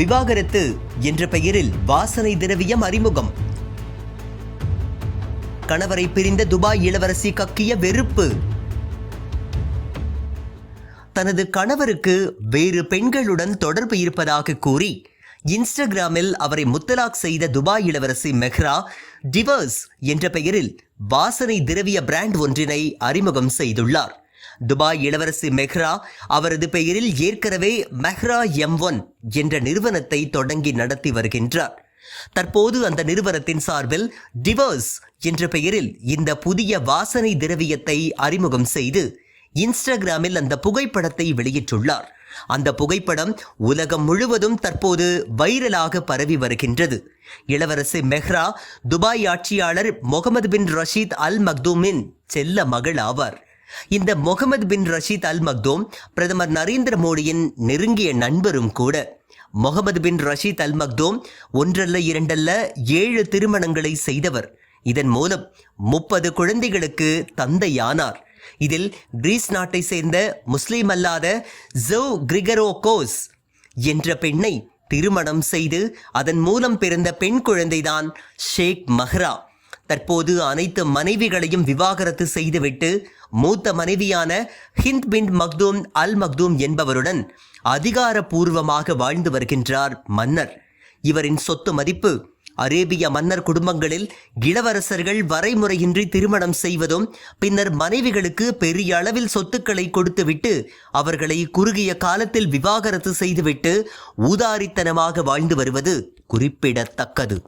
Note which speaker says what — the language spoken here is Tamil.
Speaker 1: விவாகரத்து என்ற பெயரில் வாசனை திரவியம் அறிமுகம். கணவரை பிரிந்த துபாய் இளவரசி கக்கிய வெறுப்பு. தனது கணவருக்கு வேறு பெண்களுடன் தொடர்பு இருப்பதாக கூறி இன்ஸ்டாகிராமில் அவரை முத்தலாக் செய்த துபாய் இளவரசி மெஹ்ரா டிவர்ஸ் என்ற பெயரில் வாசனை திரவிய பிராண்ட் ஒன்றினை அறிமுகம் செய்துள்ளார். துபாய் இளவரசி மெஹ்ரா அவரது பெயரில் ஏற்கனவே மெஹ்ரா எம் ஒன் என்ற நிறுவனத்தை தொடங்கி நடத்தி வருகின்றார். தற்போது அந்த நிறுவனத்தின் சார்பில் டிவர்ஸ் என்ற பெயரில் இந்த புதிய வாசனை திரவியத்தை அறிமுகம் செய்து இன்ஸ்டாகிராமில் அந்த புகைப்படத்தை வெளியிட்டுள்ளார். அந்த புகைப்படம் உலகம் முழுவதும் தற்போது வைரலாக பரவி வருகின்றது. இளவரசி மெஹ்ரா துபாய் ஆட்சியாளர் முகமது பின் ரஷீத் அல் மக்தூமின் செல்ல மகள் ஆவார். இந்த முகமது பின் ரஷீத் அல் மக்தோம் பிரதமர் நரேந்திர மோடியின் நெருங்கிய நண்பரும் கூட. முகமது பின் ரஷீத் அல் மக்தோம் ஒன்றல்ல இரண்டல்ல ஏழு திருமணங்களை செய்தவர். இதன் மூலம் முப்பது குழந்தைகளுக்கு தந்தையானார். இதில் கிரீஸ் நாட்டை சேர்ந்த முஸ்லீம் அல்லாத ஜோ கிரிகரோகோஸ் என்ற பெண்ணை திருமணம் செய்து அதன் மூலம் பிறந்த பெண் குழந்தைதான் ஷேக் மஹ்ரா. தற்போது அனைத்து மனைவிகளையும் விவாகரத்து செய்துவிட்டு மூத்த மனைவியான ஹிந்த் பின் மக்தூம் அல் மக்தூம் என்பவருடன் அதிகாரப்பூர்வமாக வாழ்ந்து வருகின்றார் மன்னர். இவரின் சொத்து மதிப்பு அரேபிய மன்னர் குடும்பங்களில் இளவரசர்கள் வரைமுறையின்றி திருமணம் செய்வதும் பின்னர் மனைவிகளுக்கு பெரிய அளவில் சொத்துக்களை கொடுத்துவிட்டு அவர்களை குறுகிய காலத்தில் விவாகரத்து செய்துவிட்டு ஊதாரித்தனமாக வாழ்ந்து வருவது குறிப்பிடத்தக்கது.